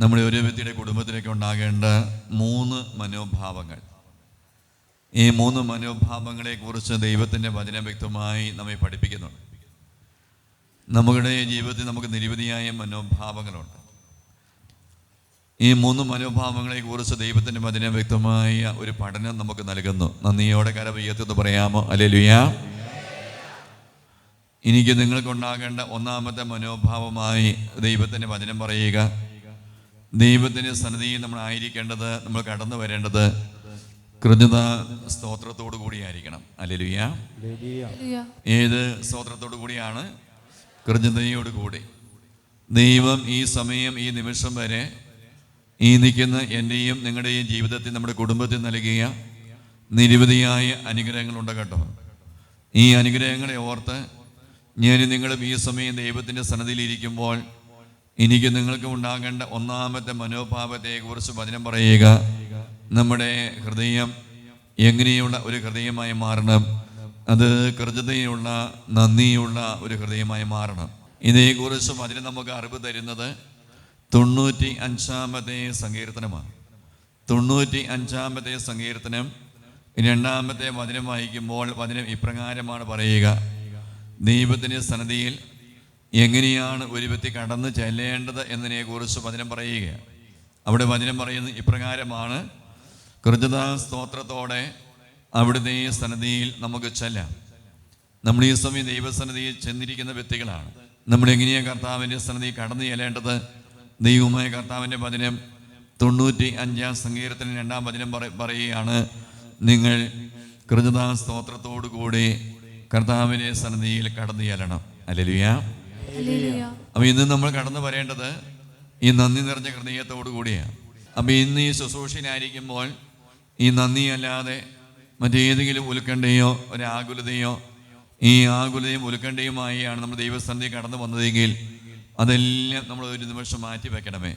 നമ്മുടെ ഒരു വ്യക്തിയുടെ കുടുംബത്തിലേക്ക് ഉണ്ടാകേണ്ട മൂന്ന് മനോഭാവങ്ങൾ. ഈ മൂന്ന് മനോഭാവങ്ങളെക്കുറിച്ച് ദൈവത്തിന്റെ വചനം വ്യക്തമായി നമ്മെ പഠിപ്പിക്കുന്നുണ്ട്. നമ്മുടെ ജീവിതത്തിൽ നമുക്ക് നിരവധിയായ മനോഭാവങ്ങളുണ്ട്. ഈ മൂന്ന് മനോഭാവങ്ങളെക്കുറിച്ച് ദൈവത്തിന്റെ വചനം വ്യക്തമായ ഒരു പഠനം നമുക്ക് നൽകുന്നു. നന്ദിയോടെ കരവയ്യത്തെന്ന് പറയാമോ? അല്ലേലുയാ എനിക്ക് നിങ്ങൾക്കുണ്ടാകേണ്ട ഒന്നാമത്തെ മനോഭാവമായി ദൈവത്തിന്റെ വചനം പറയുക. ദൈവത്തിന്റെ സന്നിധിയിൽ നമ്മൾ ആയിരിക്കേണ്ടത് നമ്മൾ കടന്നു വരേണ്ടത് കൃതജ്ഞത സ്തോത്രത്തോടു കൂടിയായിരിക്കണം ഹല്ലേലൂയ. ഏത് സ്തോത്രത്തോടു കൂടിയാണ്? കൃതജ്ഞതയോട് കൂടി. ദൈവം ഈ സമയം ഈ നിമിഷം വരെ ഈ നിൽക്കുന്ന എന്റെയും നിങ്ങളുടെയും ജീവിതത്തിൽ നമ്മുടെ കുടുംബത്തിൽ നൽകിയ നിരവധിയായ അനുഗ്രഹങ്ങളുണ്ട് കേട്ടോ. ഈ അനുഗ്രഹങ്ങളെ ഓർത്ത് ഞാൻ നിങ്ങളും ഈ സമയം ദൈവത്തിന്റെ സന്നദ്ധിയിലിരിക്കുമ്പോൾ എനിക്ക് നിങ്ങൾക്ക് ഉണ്ടാകേണ്ട ഒന്നാമത്തെ മനോഭാവത്തെക്കുറിച്ച് വചനം പറയുക. നമ്മുടെ ഹൃദയം എങ്ങനെയുള്ള ഒരു ഹൃദയമായി മാറണം? അത് കൃതജ്ഞതയുള്ള നന്ദിയുള്ള ഒരു ഹൃദയമായി മാറണം. ഇതേക്കുറിച്ച് അതിന് നമുക്ക് അറിവ് തരുന്നത് തൊണ്ണൂറ്റി അഞ്ചാമത്തെ സങ്കീർത്തനമാണ്. തൊണ്ണൂറ്റി അഞ്ചാമത്തെ സങ്കീർത്തനം രണ്ടാമത്തെ വചനം വായിക്കുമ്പോൾ വചനം ഇപ്രകാരമാണ് പറയുക. ദൈവത്തിന്റെ സന്നദ്ധിയിൽ എങ്ങനെയാണ് ഒരു വ്യക്തി കടന്ന് ചെല്ലേണ്ടത് എന്നതിനെ കുറിച്ച് വചനം പറയുക അവിടെ വചനം പറയുന്നത് ഇപ്രകാരമാണ്. കൃതജ്ഞതാ സ്തോത്രത്തോടെ അവിടുത്തെ സന്നദ്ധിയിൽ നമുക്ക് ചെല്ലാം. നമ്മൾ ഈ സമയം ദൈവസന്നിധിയിൽ ചെന്നിരിക്കുന്ന വ്യക്തികളാണ്. നമ്മൾ എങ്ങനെയാണ് കർത്താവിന്റെ സന്നിധി കടന്നു ചെല്ലേണ്ടത്? ദൈവമായ കർത്താവിന്റെ വചനം തൊണ്ണൂറ്റി അഞ്ചാം സങ്കീർത്തനം രണ്ടാം വചനം പറ- പറയുകയാണ്. നിങ്ങൾ കൃതജ്ഞതാ സ്തോത്രത്തോടു കൂടി കർത്താവിന്റെ സന്നിധിയിൽ കടന്നു ചെല്ലണം. അല്ലെലുയ. അപ്പോൾ ഇന്ന് നമ്മൾ കടന്നു വരേണ്ടത് ഈ നന്ദി നിറഞ്ഞ ഹൃദയത്തോടു കൂടിയാണ്. അപ്പൊ ഇന്ന് ഈ ശുശ്രൂഷയിലായിരിക്കുമ്പോൾ ഈ നന്ദി അല്ലാതെ മറ്റേതെങ്കിലും ഉൽക്കണ്ഠയോ ഒരു ആകുലതയോ ഈ ആകുലതയും ഉൽക്കണ്ഠയുമായാണ് നമ്മൾ ദൈവസന്ധി കടന്നു വന്നതെങ്കിൽ അതെല്ലാം നമ്മൾ ഒരു നിമിഷം മാറ്റി വെക്കണമേ.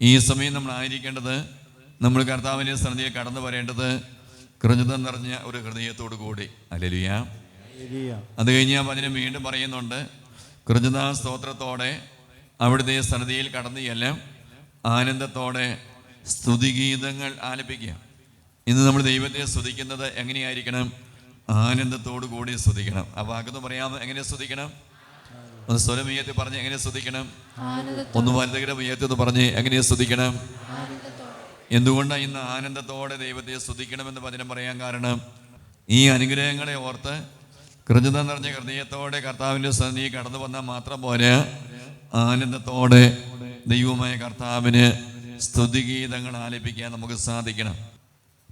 ഈ സമയം നമ്മൾ ആയിരിക്കേണ്ടത് നമ്മൾ കർത്താവിന്റെ സന്ധിയെ കടന്നു വരേണ്ടത് കൃതജ്ഞത നിറഞ്ഞ ഒരു ഹൃദയത്തോടു കൂടി. അല്ലെലുയാ അത് കഴിഞ്ഞ് അതിന് വീണ്ടും പറയുന്നുണ്ട്. കൃതജ്ഞതാ സ്തോത്രത്തോടെ അവിടുത്തെ സന്നിധിയിൽ കടന്നു ചെല്ലാം ആനന്ദത്തോടെ സ്തുതിഗീതങ്ങൾ ആലപിക്കുക. ഇന്ന് നമ്മൾ ദൈവത്തെ സ്തുതിക്കുന്നത് എങ്ങനെയായിരിക്കണം? ആനന്ദത്തോടു കൂടി സ്തുതിക്കണം. ആ വാക്കൊന്ന് പറയാമോ എങ്ങനെ സ്തുതിക്കണം? ഒന്ന് സ്വരമീയത്തിൽ പറഞ്ഞ് എങ്ങനെ സ്തുതിക്കണം? ഒന്ന് വലുതകര ഉയർത്തി പറഞ്ഞ് എങ്ങനെ സ്തുതിക്കണം? എന്തുകൊണ്ടാണ് ഇന്ന് ആനന്ദത്തോടെ ദൈവത്തെ സ്തുതിക്കണമെന്ന് വചനം പറയാൻ കാരണം? ഈ അനുഗ്രഹങ്ങളെ ഓർത്ത് കൃതജ്ഞത നിറഞ്ഞ ഹൃദയത്തോടെ കർത്താവിന്റെ സന്നി കടന്നു വന്നാൽ മാത്രം പോലെ ആനന്ദത്തോടെ ദൈവമായ കർത്താവിന് സ്തുതിഗീതങ്ങൾ ആലപിക്കാൻ നമുക്ക് സാധിക്കണം.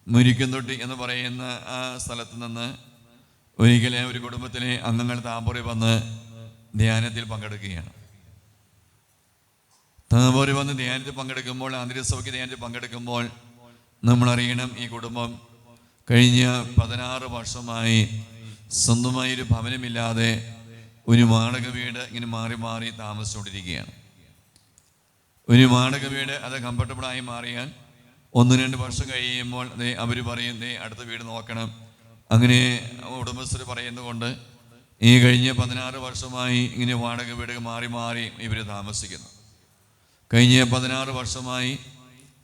മുരിക്കുന്നൊട്ടി എന്ന് പറയുന്ന ആ സ്ഥലത്ത് നിന്ന് ഒരിക്കലെ ഒരു കുടുംബത്തിലെ അംഗങ്ങൾ താമ്പൂറി വന്ന് ധ്യാനത്തിൽ പങ്കെടുക്കുകയാണ്. താമ്പൂരി വന്ന് ധ്യാനത്തിൽ പങ്കെടുക്കുമ്പോൾ ആന്തരികസഭയ്ക്ക് ധ്യാനത്തിൽ പങ്കെടുക്കുമ്പോൾ നമ്മളറിയണം ഈ കുടുംബം കഴിഞ്ഞ പതിനാറ് വർഷമായി സ്വന്തമായി ഒരു ഭവനമില്ലാതെ ഒരു വാടക വീട് ഇങ്ങനെ മാറി മാറി താമസിച്ചുകൊണ്ടിരിക്കുകയാണ്. ഒരു വാടക വീട് അത് കംഫർട്ടബിളായി മാറിയാൽ ഒന്ന് രണ്ട് വർഷം കഴിയുമ്പോൾ ദേ അവർ പറയും ദേ അടുത്ത വീട് നോക്കണം. അങ്ങനെ ഉടമസ്ഥർ പറയുന്നതുകൊണ്ട് ഈ കഴിഞ്ഞ പതിനാറ് വർഷമായി ഇങ്ങനെ വാടക വീട് മാറി മാറി ഇവർ താമസിക്കുന്നു. കഴിഞ്ഞ പതിനാറ് വർഷമായി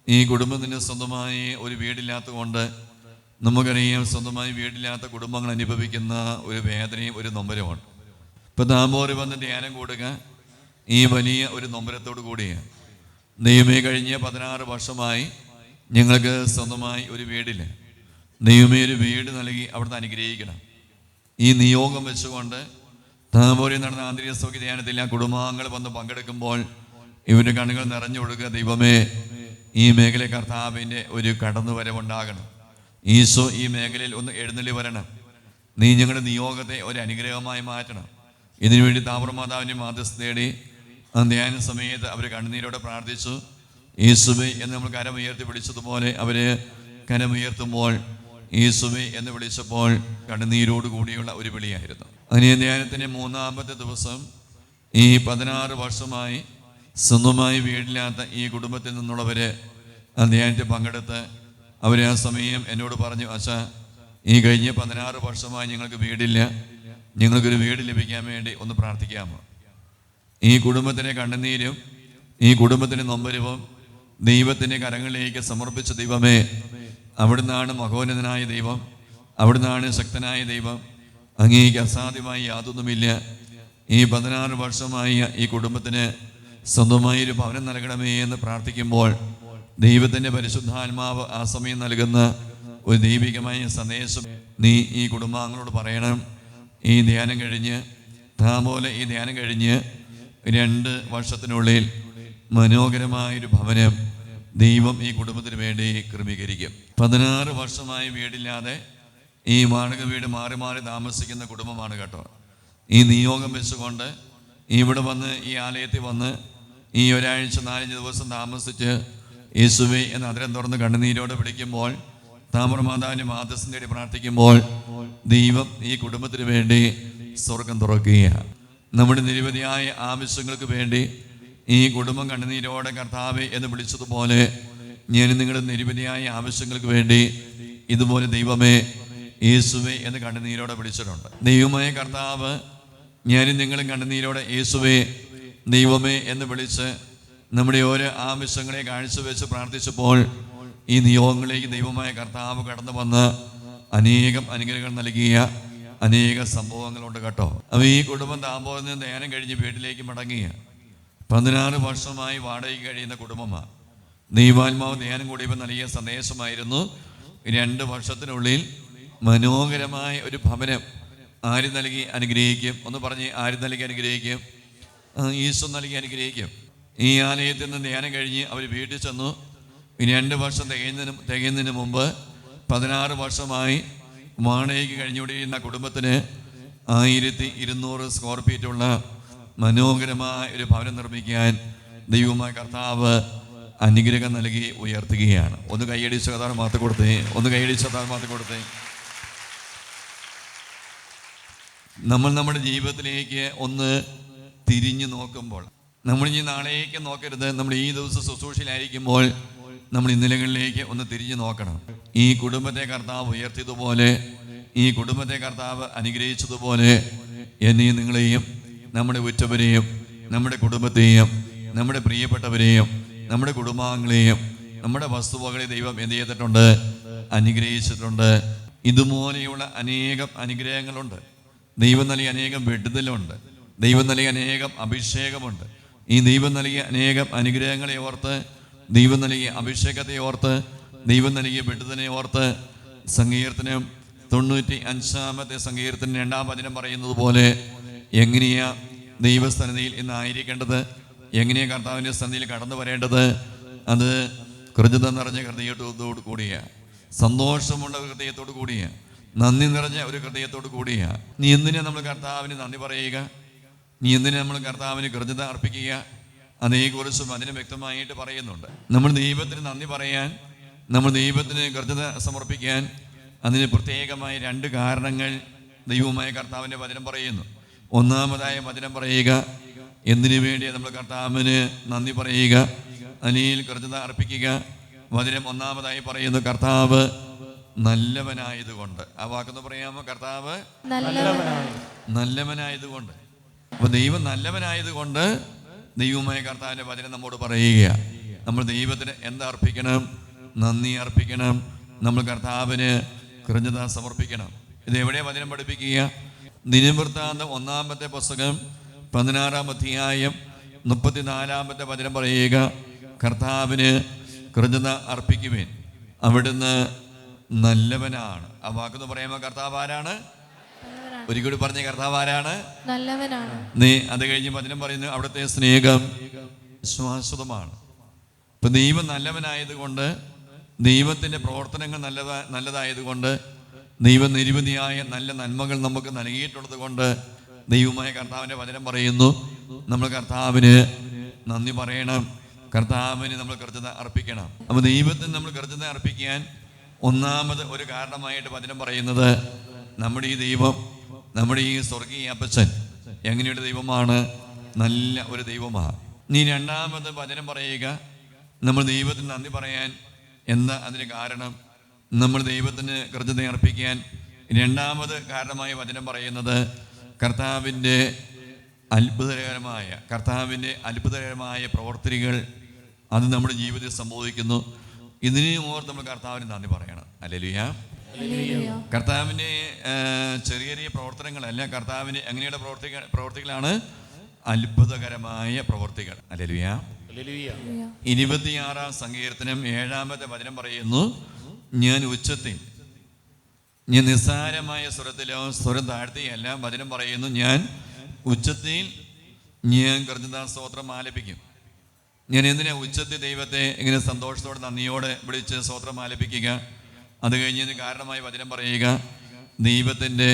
ഈ കുടുംബത്തിന് സ്വന്തമായി ഒരു വീടില്ലാത്തതുകൊണ്ട് നമുക്കറിയാം സ്വന്തമായി വീടില്ലാത്ത കുടുംബങ്ങൾ അനുഭവിക്കുന്ന ഒരു വേദനയും ഒരു നൊമ്പരമാണ് ഇപ്പം താമ്പോര് വന്ന് ധ്യാനം കൂടുക ഈ വലിയ ഒരു നൊമ്പരത്തോടു കൂടിയാണ് ദൈവമേ കഴിഞ്ഞ പതിനാറ് വർഷമായി ഞങ്ങൾക്ക് സ്വന്തമായി ഒരു വീടില്ല. ദൈവമേ ഒരു വീട് നൽകി അവിടുന്ന് അനുഗ്രഹിക്കണം. ഈ നിയോഗം വെച്ചുകൊണ്ട് താമ്പോരി നടന്ന ആന്തരിക സൗഖ്യ ധ്യാനത്തിൽ ആ കുടുംബാംഗങ്ങൾ വന്ന് പങ്കെടുക്കുമ്പോൾ ഇവരുടെ കണ്ണുകൾ നിറഞ്ഞു കൊടുക്കുക ദൈവമേ ഈ മേഖല കർത്താവിന്റെ ഒരു കടന്നുവരവുണ്ടാകണം. ഈശോ ഈ മേഖലയിൽ ഒന്ന് എഴുന്നള്ളി വരണം. നീ ഞങ്ങളുടെ നിയോഗത്തെ ഒരു അനുഗ്രഹമായി മാറ്റണം. ഇതിനുവേണ്ടി താമര മാതാവിന്റെ മാധ്യസ്ഥ തേടി ധ്യാന സമയത്ത് അവർ കണ്ണുനീരോടെ പ്രാർത്ഥിച്ചു. യേശുബെ എന്ന് നമ്മൾ കരമുയർത്തി വിളിച്ചതുപോലെ അവർ കരമുയർത്തുമ്പോൾ യേശുബെ എന്ന് വിളിച്ചപ്പോൾ കണ്ണുനീരോട് കൂടിയുള്ള ഒരു വിളിയായിരുന്നു. അങ്ങനെ ധ്യാനത്തിന്റെ മൂന്നാമത്തെ ദിവസം ഈ പതിനാറ് വർഷമായി സ്വന്തമായി വീടില്ലാത്ത ഈ കുടുംബത്തിൽ നിന്നുള്ളവർ ധ്യാനത്തിൽ പങ്കെടുത്ത് അവർ ആ സമയം എന്നോട് പറഞ്ഞു അച്ഛാ ഈ കഴിഞ്ഞ പതിനാറ് വർഷമായി ഞങ്ങൾക്ക് വീടില്ല. ഞങ്ങൾക്കൊരു വീട് ലഭിക്കാൻ വേണ്ടി ഒന്ന് പ്രാർത്ഥിക്കാമോ? ഈ കുടുംബത്തിന്റെ കണ്ണുനീരും ഈ കുടുംബത്തിന് നൊമ്പരവും ദൈവത്തിന്റെ കരങ്ങളിലേക്ക് സമർപ്പിച്ച ദൈവമേ അവിടുന്നാണ് മഹോന്നതനായ ദൈവം അവിടുന്നാണ് ശക്തനായ ദൈവം. അങ്ങേക്ക് അസാധ്യമായി യാതൊന്നുമില്ല. ഈ പതിനാറ് വർഷമായി ഈ കുടുംബത്തിന് സ്വന്തമായി ഒരു ഭവനം നൽകണമേ എന്ന് പ്രാർത്ഥിക്കുമ്പോൾ ദൈവത്തിന്റെ പരിശുദ്ധാത്മാവ് ആ സമയം നൽകുന്ന ഒരു ദൈവികമായ സന്ദേശം നീ ഈ കുടുംബാംഗങ്ങളോട് പറയണം. ഈ ധ്യാനം കഴിഞ്ഞ് താപോലെ ഈ ധ്യാനം കഴിഞ്ഞ് രണ്ട് വർഷത്തിനുള്ളിൽ മനോഹരമായൊരു ഭവനം ദൈവം ഈ കുടുംബത്തിന് വേണ്ടി ക്രമീകരിക്കും. പതിനാറ് വർഷമായി വീടില്ലാതെ ഈ വാടക വീട് മാറി മാറി താമസിക്കുന്ന കുടുംബമാണ് കേട്ടോ. ഈ നിയോഗം വെച്ചുകൊണ്ട് ഇവിടെ വന്ന് ഈ ആലയത്തിൽ വന്ന് ഈ ഒരാഴ്ച നാലഞ്ച് ദിവസം താമസിച്ച് യേശുവെ എന്ന് അതിരം തുറന്ന് കണ്ണുനീരോട് പിടിക്കുമ്പോൾ താമരമാതാവിന്റെ മാതസം തേടി പ്രാർത്ഥിക്കുമ്പോൾ ദൈവം ഈ കുടുംബത്തിന് വേണ്ടി സ്വർഗം തുറക്കുകയാണ്. നമ്മുടെ നിരവധിയായ ആവശ്യങ്ങൾക്ക് വേണ്ടി ഈ കുടുംബം കണ്ണുനീരോടെ കർത്താവെ എന്ന് വിളിച്ചതുപോലെ ഞാൻ നിങ്ങളുടെ നിരവധിയായ ആവശ്യങ്ങൾക്ക് വേണ്ടി ഇതുപോലെ ദൈവമേ യേശുവെ എന്ന് കണ്ണുനീരോടെ വിളിച്ചിട്ടുണ്ട്. ദൈവമായ കർത്താവ് ഞാനും നിങ്ങളും കണ്ണുനീരോടെ യേശുവെ ദൈവമേ എന്ന് വിളിച്ച് നമ്മുടെ ഓരോ ആവശ്യങ്ങളെ കാഴ്ചവെച്ച് പ്രാർത്ഥിച്ചപ്പോൾ ഈ നിയോഗങ്ങളിലേക്ക് ദൈവമായ കർത്താവ് കടന്നു വന്ന് അനേകം അനുഗ്രഹങ്ങൾ നൽകിയ അനേക സംഭവങ്ങളുണ്ട് കേട്ടോ. അപ്പോൾ ഈ കുടുംബം താമ്പോയിൽ നിന്ന് നേരം കഴിഞ്ഞ് വീട്ടിലേക്ക് മടങ്ങിയ പതിനാറ് വർഷമായി വാടകയ്ക്ക് കഴിയുന്ന കുടുംബമാണ് ദൈവാത്മാവ് ധ്യാനം കൂടിയപ്പോൾ നൽകിയ സന്ദേശമായിരുന്നു. രണ്ട് വർഷത്തിനുള്ളിൽ മനോഹരമായ ഒരു ഭവനം ആര് നൽകി അനുഗ്രഹിക്കും? ഒന്ന് പറഞ്ഞ് ആര് നൽകി അനുഗ്രഹിക്കും? ഈശോ നൽകി അനുഗ്രഹിക്കും. ഈ ആലയത്തിൽ നിന്ന് ധ്യാനം കഴിഞ്ഞ് അവർ വീട്ടിൽ ചെന്നു. ഇനി രണ്ട് വർഷം തികയുന്നതിന് തികയുന്നതിന് മുമ്പ് പതിനാറ് വർഷമായി വാടകയ്ക്ക് കഴിഞ്ഞുകൊണ്ടിരുന്ന കുടുംബത്തിന് ആയിരത്തി ഇരുന്നൂറ് സ്ക്വയർ ഫീറ്റുള്ള മനോഹരമായ ഒരു ഭവനം നിർമ്മിക്കാൻ ദൈവമായ കർത്താവ് അനുഗ്രഹം നൽകി ഉയർത്തുകയാണ്. ഒന്ന് കൈയടിച്ച കഥാർ മാത്തു കൊടുത്തേ. ഒന്ന് കൈയടിച്ച കഥാർ മാത്തു കൊടുത്തേ. നമ്മൾ നമ്മുടെ ജീവിതത്തിലേക്ക് ഒന്ന് തിരിഞ്ഞു നോക്കുമ്പോൾ നമ്മൾ ഇനി നാളേക്ക് നോക്കരുത്. നമ്മൾ ഈ ദിവസം ശുശ്രൂഷയിലായിരിക്കുമ്പോൾ നമ്മൾ ഇന്നലകളിലേക്ക് ഒന്ന് തിരിഞ്ഞു നോക്കണം. ഈ കുടുംബത്തെ കർത്താവ് ഉയർത്തിയതുപോലെ ഈ കുടുംബത്തെ കർത്താവ് അനുഗ്രഹിച്ചതുപോലെ എന്നെയും നിങ്ങളെയും നമ്മുടെ ഉറ്റവരെയും നമ്മുടെ കുടുംബത്തെയും നമ്മുടെ പ്രിയപ്പെട്ടവരെയും നമ്മുടെ കുടുംബാംഗങ്ങളെയും നമ്മുടെ വസ്തുവകളെ ദൈവം എന്ത് ചെയ്തിട്ടുണ്ട്? അനുഗ്രഹിച്ചിട്ടുണ്ട്. ഇതുപോലെയുള്ള അനേകം അനുഗ്രഹങ്ങളുണ്ട്. ദൈവം നൽകിയ അനേകം വിടുതലുണ്ട്. ദൈവം നൽകിയ അനേകം അഭിഷേകമുണ്ട്. ഈ ദൈവം നൽകിയ അനേകം അനുഗ്രഹങ്ങളെ ഓർത്ത് ദൈവം നൽകിയ അഭിഷേകത്തെ ഓർത്ത് ദൈവം നൽകിയ വിടുതനെ ഓർത്ത് സങ്കീർത്തനം തൊണ്ണൂറ്റി അഞ്ചാമത്തെ സങ്കീർത്തനം രണ്ടാം വചനം പറയുന്നത് പോലെ എങ്ങനെയാ ദൈവസ്ഥനതിയിൽ ഇന്നായിരിക്കേണ്ടത് എങ്ങനെയാ കർത്താവിന്റെ സന്നിധിയിൽ കടന്നു വരേണ്ടത്? അത് കൃതജ്ഞത നിറഞ്ഞ ഹൃദയത്തോടു കൂടിയ സന്തോഷമുള്ള ഹൃദയത്തോടു കൂടിയ നന്ദി നിറഞ്ഞ ഒരു ഹൃദയത്തോടു കൂടിയ. നീ എന്തിനാ നമ്മൾ കർത്താവിന് നന്ദി പറയുക? നീ എന്തിനു നമ്മൾ കർത്താവിന് കൃതജ്ഞത അർപ്പിക്കുക? അതേക്കുറിച്ചും അതിന് വ്യക്തമായിട്ട് പറയുന്നുണ്ട്. നമ്മൾ ദൈവത്തിന് നന്ദി പറയാൻ നമ്മൾ ദൈവത്തിന് കൃതജ്ഞത സമർപ്പിക്കാൻ അതിന് പ്രത്യേകമായ രണ്ട് കാരണങ്ങൾ ദൈവമായ കർത്താവിന്റെ വചനം പറയുന്നു. ഒന്നാമതായ വചനം പറയുക എന്തിനു വേണ്ടി നമ്മൾ കർത്താവിന് നന്ദി പറയുക അനിയിൽ കൃതജ്ഞത അർപ്പിക്കുക. വചനം ഒന്നാമതായി പറയുന്നു കർത്താവ് നല്ലവനായതുകൊണ്ട്. ആ വാക്കെന്ന് പറയാമോ? കർത്താവ് നല്ലവനായ നല്ലവനായതുകൊണ്ട്. അപ്പൊ ദൈവം നല്ലവനായതുകൊണ്ട് ദൈവമായ കർത്താവിന്റെ വചനം നമ്മോട് പറയുക നമ്മൾ ദൈവത്തിന് എന്തർപ്പിക്കണം നന്ദി അർപ്പിക്കണം. നമ്മൾ കർത്താവിന് കൃതജ്ഞത സമർപ്പിക്കണം. ഇത് എവിടെ വചനം പഠിപ്പിക്കുക ദിനവൃത്താന്തം ഒന്നാമത്തെ പുസ്തകം പതിനാറാം അധ്യായം മുപ്പത്തിനാലാമത്തെ വചനം പറയുക കർത്താവിന് കൃതജ്ഞത അർപ്പിക്കുവേൻ. അവിടുന്ന് നല്ലവനാണ്. ആ വാക്കെന്ന് പറയുമ്പോൾ കർത്താവ് ആരാണ്? ഒരിക്കലും പറഞ്ഞ കർത്താവ് ആരാണ്? നല്ലവനാണ്. നീ അത് കഴിഞ്ഞ് വചനം പറയുന്നു അവിടുത്തെ സ്നേഹം ശ്വാസതമാണ് ഇപ്പൊ ദൈവം നല്ലവനായതുകൊണ്ട് ദൈവത്തിന്റെ പ്രവർത്തനങ്ങൾ നല്ലതാ നല്ലതായതുകൊണ്ട് ദൈവം നിരവധിയായ നല്ല നന്മകൾ നമുക്ക് നൽകിയിട്ടുള്ളത് കൊണ്ട് ദൈവമായ കർത്താവിന്റെ വചനം പറയുന്നു. നമ്മൾ കർത്താവിന് നന്ദി പറയണം. കർത്താവിന് നമ്മൾ കൃത്യത അർപ്പിക്കണം. അപ്പൊ ദൈവത്തിന് നമ്മൾ കൃത്യത അർപ്പിക്കാൻ ഒന്നാമത് ഒരു കാരണമായിട്ട് വചനം പറയുന്നത് നമ്മുടെ ഈ ദൈവം നമ്മുടെ ഈ സ്വർഗീയ അപ്പച്ചൻ എങ്ങനെയൊരു ദൈവമാണ്? നല്ല ഒരു ദൈവമാണ് നീ രണ്ടാമത് വചനം പറയുക. നമ്മൾ ദൈവത്തിന് നന്ദി പറയാൻ എന്താ അതിന് കാരണം? നമ്മൾ ദൈവത്തിന് കൃത്യത അർപ്പിക്കാൻ രണ്ടാമത് കാരണമായ വചനം പറയുന്നത് കർത്താവിന്റെ അത്ഭുതകരമായ കർത്താവിന്റെ അത്ഭുതകരമായ പ്രവർത്തികൾ അത് നമ്മുടെ ജീവിതത്തിൽ സംഭവിക്കുന്നു. ഇതിനെയും ഓർത്ത് നമ്മൾ കർത്താവിന് നന്ദി പറയണം. അല്ലെ കർത്താവിന്റെ ചെറിയ ചെറിയ പ്രവർത്തനങ്ങളല്ല കർത്താവിന് എങ്ങനെയുള്ള പ്രവർത്തി പ്രവർത്തികളാണ് അത്ഭുതകരമായ പ്രവർത്തികൾ. അലലുയ ഇരുപത്തിയാറാം സങ്കീർത്തനം ഏഴാമത്തെ വചനം പറയുന്നു ഞാൻ ഉച്ചത്തിൽ ഞാൻ നിസ്സാരമായ സ്വരത്തിലോ സ്വരം താഴ്ത്തിയല്ല വചനം പറയുന്നു ഞാൻ ഉച്ചത്തിൽ ഞാൻ കൃതജ്ഞതാ സ്തോത്രം ആലപിക്കും. ഞാൻ എന്തിനാ ഉച്ചത്തിൽ ദൈവത്തെ ഇങ്ങനെ സന്തോഷത്തോടെ നന്ദിയോടെ വിളിച്ച് സ്തോത്രം ആലപിക്കുക? അത് കഴിഞ്ഞതിന് കാരണമായി വചനം പറയുക ദൈവത്തിന്റെ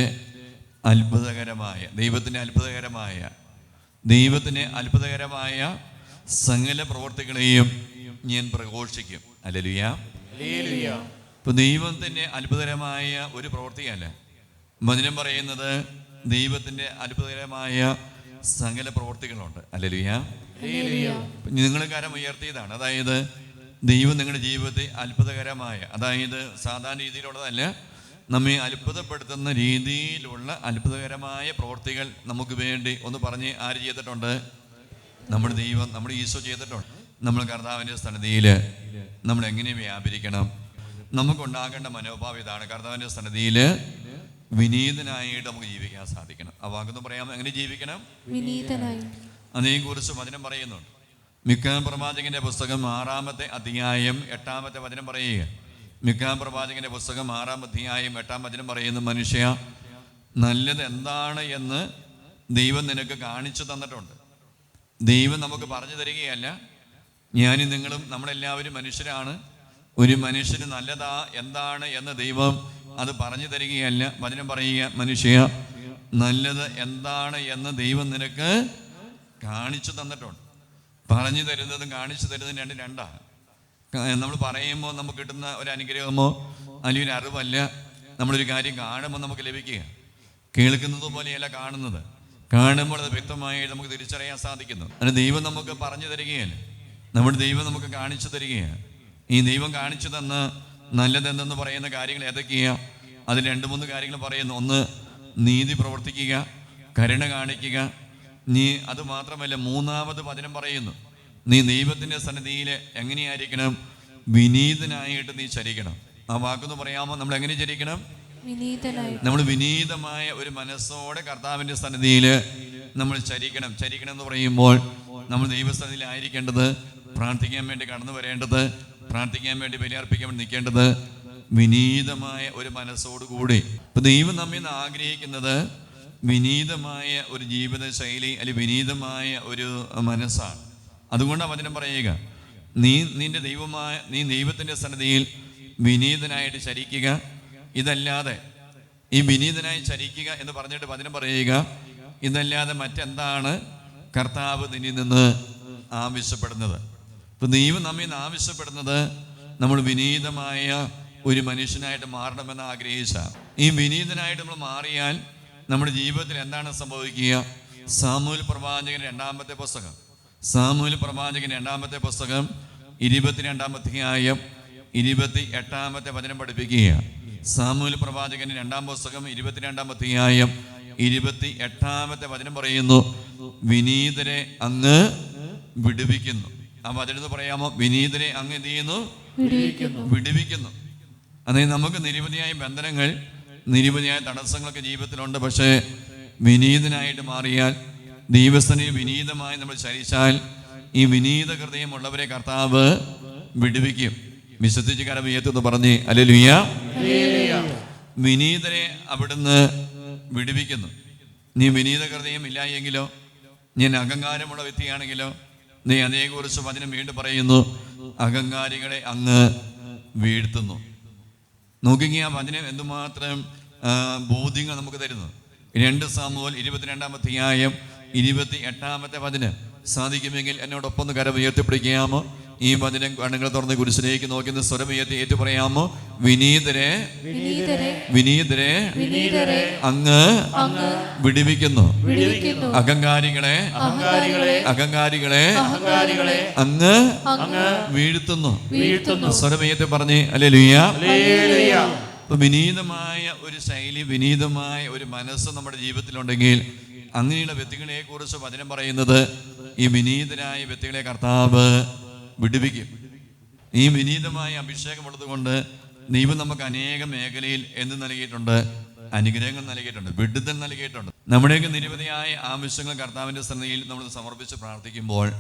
അത്ഭുതകരമായ ദൈവത്തിന്റെ അത്ഭുതകരമായ ദൈവത്തിന്റെ അത്ഭുതകരമായ സകല പ്രവർത്തികളെയും ഞാൻ പ്രഘോഷിക്കും. അല്ലലുയ. ഇപ്പൊ ദൈവത്തിന്റെ അത്ഭുതകരമായ ഒരു പ്രവൃത്തിയല്ല വചനം പറയുന്നത് ദൈവത്തിന്റെ അത്ഭുതകരമായ സകല പ്രവൃത്തികളുണ്ട് അല്ലലുയ. നിങ്ങൾ കരം ഉയർത്തിയതാണ്. അതായത് ദൈവം നിങ്ങളുടെ ജീവിതത്തെ അത്ഭുതകരമായ അതായത് സാധാരണ രീതിയിലുള്ളതല്ല നമ്മെ അത്ഭുതപ്പെടുത്തുന്ന രീതിയിലുള്ള അത്ഭുതകരമായ പ്രവൃത്തികൾ നമുക്ക് വേണ്ടി ഒന്ന് പറഞ്ഞ് ആര് ചെയ്തിട്ടുണ്ട്? നമ്മുടെ ദൈവം നമ്മുടെ ഈശോ ചെയ്തിട്ടുണ്ട്. നമ്മൾ കർത്താവിന്റെ സന്നദ്ധിയിൽ നമ്മൾ എങ്ങനെ വ്യാപരിക്കണം? നമുക്കുണ്ടാകേണ്ട മനോഭാവം ഇതാണ്. കർത്താവിന്റെ സന്നദ്ധിയിൽ വിനീതനായിട്ട് നമുക്ക് ജീവിക്കാൻ സാധിക്കണം. ആ വാക്കൊന്ന് പറയാമോ? എങ്ങനെ ജീവിക്കണം? വിനീതനായി. കുറിച്ച് വചനം പറയുന്നുണ്ട്. മിക്ക പ്രവാചകന്റെ പുസ്തകം ആറാമത്തെ അധ്യായം എട്ടാമത്തെ വചനം പറയുക. മിക്കാം പ്രവാചകന്റെ പുസ്തകം ആറാം അധ്യായം എട്ടാം വചനം പറയുന്ന മനുഷ്യ നല്ലത് എന്താണ് എന്ന് ദൈവം നിനക്ക് കാണിച്ചു തന്നിട്ടുണ്ട്. ദൈവം നമുക്ക് പറഞ്ഞു തരികയല്ല. ഞാനും നിങ്ങളും നമ്മളെല്ലാവരും മനുഷ്യരാണ്. ഒരു മനുഷ്യന് നല്ലതാ എന്താണ് എന്ന് ദൈവം അത് പറഞ്ഞു തരികയല്ല. വചനം പറയുക മനുഷ്യ നല്ലത് എന്താണ് എന്ന് ദൈവം നിനക്ക് കാണിച്ചു തന്നിട്ടുണ്ട്. പറഞ്ഞു തരുന്നതും കാണിച്ചു തരുന്നതും രണ്ട് രണ്ടാണ്. നമ്മൾ പറയുമ്പോൾ നമുക്ക് കിട്ടുന്ന ഒരു അനുഗ്രഹമോ അല്ലെങ്കിൽ ഒരു അറിവല്ല. നമ്മളൊരു കാര്യം കാണുമ്പോൾ നമുക്ക് ലഭിക്കുക. കേൾക്കുന്നത് പോലെയല്ല കാണുന്നത്. കാണുമ്പോൾ അത് വ്യക്തമായി നമുക്ക് തിരിച്ചറിയാൻ സാധിക്കുന്നു. അതിന് ദൈവം നമുക്ക് പറഞ്ഞു തരികയല്ല? നമ്മുടെ ദൈവം നമുക്ക് കാണിച്ചു തരികയാണ്. ഈ ദൈവം കാണിച്ചു തന്ന് നല്ലതെന്തെന്ന് പറയുന്ന കാര്യങ്ങൾ ഏതൊക്കെയാണ് അതിൽ രണ്ട് മൂന്ന് കാര്യങ്ങൾ പറയുന്നു. ഒന്ന് നീതി പ്രവർത്തിക്കുക. കരുണ കാണിക്കുക. നീ അത് മാത്രമല്ല മൂന്നാമത് വചനം പറയുന്നു. നീ ദൈവത്തിന്റെ സന്നിധിയിൽ എങ്ങനെയായിരിക്കണം? വിനീതനായിട്ട് നീ ചരിക്കണം. ആ വാക്കെന്ന് പറയാമോ? നമ്മൾ എങ്ങനെ ചരിക്കണം? നമ്മൾ വിനീതമായ ഒരു മനസ്സോടെ കർത്താവിന്റെ സന്നിധിയിൽ നമ്മൾ ചരിക്കണം. ചരിക്കണം എന്ന് പറയുമ്പോൾ നമ്മൾ ദൈവസന്നിധിയിൽ ആയിരിക്കേണ്ടത് പ്രാർത്ഥിക്കാൻ വേണ്ടി കടന്നു വരേണ്ടത് പ്രാർത്ഥിക്കാൻ വേണ്ടി ബലിയർപ്പിക്കാൻ വേണ്ടി നിൽക്കേണ്ടത് വിനീതമായ ഒരു മനസ്സോടുകൂടി. ഇപ്പൊ ദൈവം നമ്മിൽ നിന്ന് ആഗ്രഹിക്കുന്നത് വിനീതമായ ഒരു ജീവിതശൈലി ശൈലി അല്ലെങ്കിൽ വിനീതമായ ഒരു മനസ്സാണ്. അതുകൊണ്ടാണ് വചനം പറയുക നീ നിന്റെ ദൈവമായ നീ ദൈവത്തിന്റെ സന്നദ്ധിയിൽ വിനീതനായിട്ട് ചരിക്കുക. ഇതല്ലാതെ ഈ വിനീതനായി ചരിക്കുക എന്ന് പറഞ്ഞിട്ട് വചനം പറയുക ഇതല്ലാതെ മറ്റെന്താണ് കർത്താവ് നിന്നിൽ നിന്ന് ആവശ്യപ്പെടുന്നത്? ഇപ്പം ദൈവം നമ്മിൽ നിന്ന് ആവശ്യപ്പെടുന്നത് നമ്മൾ വിനീതമായ ഒരു മനുഷ്യനായിട്ട് മാറണമെന്ന് ആഗ്രഹിച്ച. ഈ വിനീതനായിട്ട് നമ്മൾ മാറിയാൽ നമ്മുടെ ജീവിതത്തിൽ എന്താണ് സംഭവിക്കുക? സാമൂൽ പ്രവാചകൻ രണ്ടാമത്തെ പുസ്തകം. സാമൂൽ പ്രവാചകൻ രണ്ടാമത്തെ പുസ്തകം ഇരുപത്തിരണ്ടാമത്തെ അധ്യായം ഇരുപത്തി എട്ടാമത്തെ വചനം പഠിപ്പിക്കുക. സാമൂൽ പ്രവാചകൻ രണ്ടാം പുസ്തകം ഇരുപത്തിരണ്ടാം അധ്യായം ഇരുപത്തി എട്ടാമത്തെ വചനം പറയുന്നു വിനീതരെ അങ്ങ് വിടുവിക്കുന്നു. ആ വചനം പറയാമോ? വിനീതരെ അങ്ങ് എന്ത് ചെയ്യുന്നു? വിടുവിക്കുന്നു. അതായത് നമുക്ക് നിരവധിയായ ബന്ധനങ്ങൾ നിരവധിയായ തടസ്സങ്ങളൊക്കെ ജീവിതത്തിലുണ്ട്. പക്ഷേ വിനീതനായിട്ട് മാറിയാൽ ദൈവസ്ഥനെ വിനീതമായി നമ്മൾ ചരിച്ചാൽ ഈ വിനീത ഹൃദയമുള്ളവരെ കർത്താവ് വിടുവിക്കും. വിശ്വസിച്ച് വിശ്വസിച്ചുകാരം വിയത്തെന്ന് പറഞ്ഞ് അലലുയ വിനീതരെ അവിടുന്ന് വിടുവിക്കുന്നു. നീ വിനീത ഹൃദയം ഇല്ല എങ്കിലോ ഞാൻ അഹങ്കാരമുള്ള വ്യക്തിയാണെങ്കിലോ നീ അതേക്കുറിച്ച് വചനം വീണ്ടും പറയുന്നു. അഹങ്കാരികളെ അങ്ങ് വീഴ്ത്തുന്നു. നോക്കിക്കുക അതിനെ എന്തുമാത്രം ബോധ്യങ്ങൾ നമുക്ക് തരുന്നു. രണ്ട് സാമൂഹ്യം ഇരുപത്തിരണ്ടാമത്തെ അധ്യായം ഇരുപത്തി എട്ടാമത്തെ പതിന് സാധിക്കുമെങ്കിൽ എന്നോടൊപ്പം കരം ഉയർത്തിപ്പിടിക്കാമോ ഈ വചനം കണ്ണുകൾ തുറന്ന് കുരിശിലേക്ക് നോക്കുന്ന സ്വരം ഏറ്റു പറയാമോ വിനീതരെ വിനീതരെ അങ്ങ് വിടിവിക്കുന്നു. അഹങ്കാരികളെ അഹങ്കാരികളെ അങ്ങ് വീഴ്ത്തുന്നു. സ്വരമയത്തെ പറഞ്ഞ് അല്ലേ ലുയ്യ വിനീതമായ ഒരു ശൈലി വിനീതമായ ഒരു മനസ്സ് നമ്മുടെ ജീവിതത്തിലുണ്ടെങ്കിൽ അങ്ങനെയുള്ള വ്യക്തികളെ കുറിച്ച് വചനം പറയുന്നത് ഈ വിനീതരായ വ്യക്തികളെ കർത്താവ് വിടുവിക്കും. ഈ വിനീതമായ അഭിഷേകമുള്ളത് കൊണ്ട് ദൈവം നമുക്ക് അനേക മേഖലയിൽ എന്ത് നൽകിയിട്ടുണ്ട്? അനുഗ്രഹങ്ങൾ നൽകിയിട്ടുണ്ട് വിടുതൽ നൽകിയിട്ടുണ്ട്. നമ്മുടെയൊക്കെ നിരവധിയായ ആവശ്യങ്ങൾ കർത്താവിന്റെ സന്നിധിയിൽ നമ്മൾ സമർപ്പിച്ച് പ്രാർത്ഥിക്കുമ്പോൾ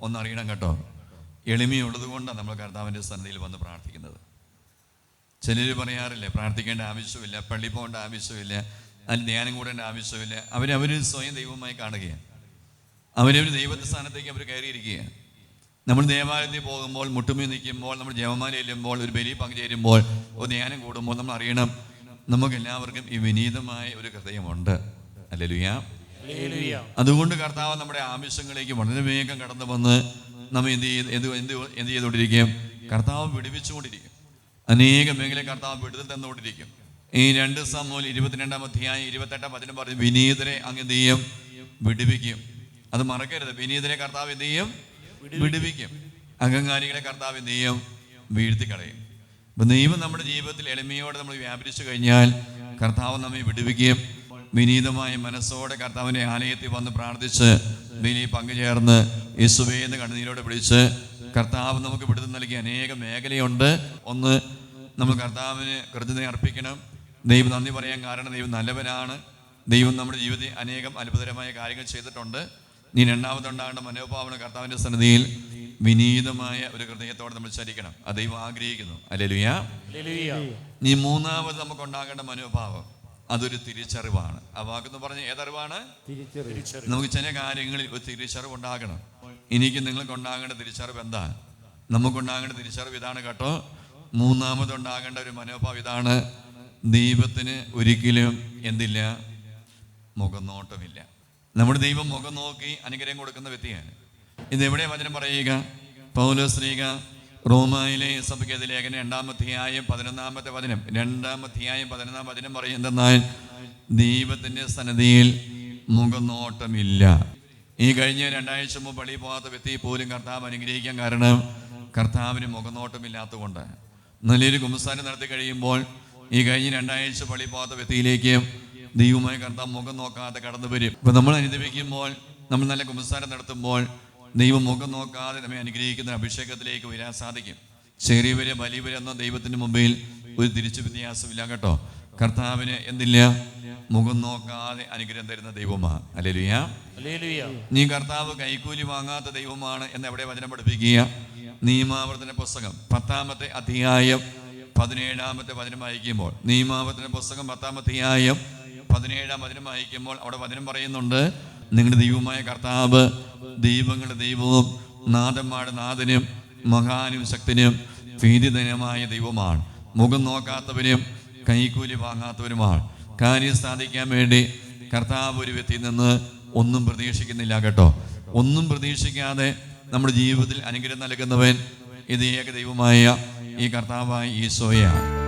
ഒന്നറിയണം കേട്ടോ. എളിമയുള്ളത് കൊണ്ടാണ് നമ്മൾ കർത്താവിന്റെ സന്നിധിയിൽ വന്ന് പ്രാർത്ഥിക്കുന്നത്. ചിലർ പറയാറില്ലേ പ്രാർത്ഥിക്കേണ്ട ആവശ്യമില്ല പള്ളി പോകേണ്ട ആവശ്യമില്ല അതിൽ ധ്യാനം കൂടേണ്ട ആവശ്യമില്ല. അവരവർ സ്വയം ദൈവമായി കാണുകയാണ്. അവരവർ ദൈവത്തെ സ്ഥാനത്തേക്ക് അവർ കയറിയിരിക്കുകയാണ്. നമ്മൾ ദേവാലയത്തിൽ പോകുമ്പോൾ മുട്ടുമി നിൽക്കുമ്പോൾ നമ്മൾ ജവമാല ചെല്ലുമ്പോൾ ഒരു ബലി പങ്കുചേരുമ്പോൾ ഒരു ധ്യാനം കൂടുമ്പോൾ നമ്മൾ അറിയണം നമുക്ക് എല്ലാവർക്കും ഈ വിനീതമായ ഒരു ഹൃദയമുണ്ട്. അല്ലെ അതുകൊണ്ട് കർത്താവ് നമ്മുടെ ആവശ്യങ്ങളിലേക്ക് വളരെ വേഗം കടന്നു വന്ന് നമ്മൾ എന്ത് ചെയ്ത് എന്ത് എന്ത് എന്ത് ചെയ്തുകൊണ്ടിരിക്കും? കർത്താവ് വിടുവിച്ചുകൊണ്ടിരിക്കും. അനേക മേഖല കർത്താവ് വിടുതൽ തന്നുകൊണ്ടിരിക്കും. ഈ രണ്ട് സമൂഹം ഇരുപത്തിരണ്ടാം അധ്യായം ഇരുപത്തെട്ടാം പതിനും പറഞ്ഞു വിനീതരെ അങ്ങ് എന്ത് ചെയ്യും? വിടുവിക്കും. അത് മറക്കരുത്. വിനീതരെ കർത്താവ് എന്ത് ചെയ്യും? വിടുവിക്കും. അഹങ്കാരികളെ കർത്താവ് നീയും വീഴ്ത്തി കളയും അപ്പൊ ദൈവം നമ്മുടെ ജീവിതത്തിൽ എളിമയോടെ നമ്മൾ വ്യാപരിച്ചു കഴിഞ്ഞാൽ കർത്താവ് നമ്മെ വിടുവിക്കുകയും വിനീതമായ മനസ്സോടെ കർത്താവിന്റെ ആലയത്തിൽ വന്ന് പ്രാർത്ഥിച്ച് വിനി പങ്കുചേർന്ന് യേശുവേ എന്ന് കണ്ണുനീരോടെ വിളിച്ച് കർത്താവ് നമുക്ക് വിടുതൽ നൽകിയ അനേക മേഖലയുണ്ട്. ഒന്ന് നമ്മൾ കർത്താവിന് കൃത്യത അർപ്പിക്കണം. ദൈവം നന്ദി പറയാൻ കാരണം ദൈവം നല്ലവനാണ്. ദൈവം നമ്മുടെ ജീവിതത്തിൽ അനേകം അത്ഭുതകരമായ കാര്യങ്ങൾ ചെയ്തിട്ടുണ്ട്. നീ രണ്ടാമതുണ്ടാകേണ്ട മനോഭാവന കർത്താവിന്റെ സന്നിധിയിൽ വിനീതമായ ഒരു ഹൃദയത്തോടെ നമ്മൾ ചരിക്കണം അത് ദൈവം ആഗ്രഹിക്കുന്നു. Hallelujah hallelujah. നീ മൂന്നാമത് നമുക്ക് ഉണ്ടാകേണ്ട മനോഭാവം അതൊരു തിരിച്ചറിവാണ്. ആ വാക്കെന്ന് പറഞ്ഞ ഏതറിവാണ്? തിരിച്ചറിവ്. നമുക്ക് ചില കാര്യങ്ങളിൽ ഒരു തിരിച്ചറിവ് ഉണ്ടാകണം എനിക്ക് നിങ്ങൾക്ക് ഉണ്ടാകേണ്ട തിരിച്ചറിവ് എന്താ? നമുക്കുണ്ടാകേണ്ട തിരിച്ചറിവ് ഇതാണ് കേട്ടോ. മൂന്നാമത് ഉണ്ടാകേണ്ട ഒരു മനോഭാവം ഇതാണ് ദൈവത്തിന് ഒരിക്കലും എന്തില്ല? മുഖനോട്ടമില്ല. നമ്മുടെ ദൈവം മുഖം നോക്കി അനുഗ്രഹം കൊടുക്കുന്ന വ്യക്തിയാണ്. ഇത് എവിടെ വചനം പറയുക? പൗലോസ്ത്രീക റോമയിലെ സഭയ്ക്കത് ലേഖനം രണ്ടാമധ്യായം പതിനൊന്നാമത്തെ വചനം. രണ്ടാമധ്യായം പതിനൊന്നാം വചനം പറയുന്നതെന്നാൽ ദൈവത്തിന്റെ സന്നദ്ധിയിൽ മുഖനോട്ടമില്ല. ഈ കഴിഞ്ഞ രണ്ടാഴ്ച മുമ്പ് പള്ളി പോകാത്ത വ്യക്തി പോലും കർത്താവ് അനുഗ്രഹിക്കാൻ കാരണം കർത്താവിന് മുഖനോട്ടമില്ലാത്തതുകൊണ്ട്. നല്ലൊരു കുമ്പസാരം നടത്തി കഴിയുമ്പോൾ ഈ കഴിഞ്ഞ രണ്ടാഴ്ച പള്ളി പോകാത്ത വ്യക്തിയിലേക്ക് ദൈവമായ കർത്താവ് മുഖം നോക്കാതെ കടന്നു വരും. ഇപ്പൊ നമ്മൾ അനുദിപ്പിക്കുമ്പോൾ നമ്മൾ നല്ല കുമ്പസാരം നടത്തുമ്പോൾ ദൈവം മുഖം നോക്കാതെ നമ്മെ അനുഗ്രഹിക്കുന്ന അഭിഷേകത്തിലേക്ക് വരാൻ സാധിക്കും. ചെറിയവരെ വലിയവരെന്നോ ദൈവത്തിന്റെ മുമ്പിൽ ഒരു തിരിച്ചു വ്യത്യാസമില്ല കേട്ടോ. കർത്താവിന് എന്തില്ല? മുഖം നോക്കാതെ അനുഗ്രഹം തരുന്ന ദൈവമാണ്. അല്ലേലുയ നീ കർത്താവ് കൈക്കൂലി വാങ്ങാത്ത ദൈവമാണ് എന്ന് എവിടെ വചനം പഠിപ്പിക്കുക? നിയമാവർത്തന പുസ്തകം പത്താമത്തെ അധ്യായം പതിനേഴാമത്തെ വചനം വായിക്കുമ്പോൾ. നിയമാവർത്തന പുസ്തകം പത്താമത്തെ അധ്യായം പതിനേഴാം വചനം വായിക്കുമ്പോൾ അവിടെ വചനം പറയുന്നുണ്ട് നിങ്ങളുടെ ദൈവമായ കർത്താവ് ദൈവങ്ങളുടെ ദൈവവും നാഥന്മാരുടെ നാഥനും മഹാനും ശക്തനും ഭീതിതനുമായ ദൈവമാണ്. മുഖം നോക്കാത്തവരും കൈക്കൂലി വാങ്ങാത്തവരുമാണ് കാര്യം സാധിക്കാൻ വേണ്ടി കർത്താവ് ഒരു വ്യക്തിയിൽ നിന്ന് ഒന്നും പ്രതീക്ഷിക്കുന്നില്ല കേട്ടോ. ഒന്നും പ്രതീക്ഷിക്കാതെ നമ്മുടെ ജീവിതത്തിൽ അനുഗ്രഹം നൽകുന്നവൻ ഇത് ഏക ദൈവമായ ഈ കർത്താവായ ഈശോയാണ്.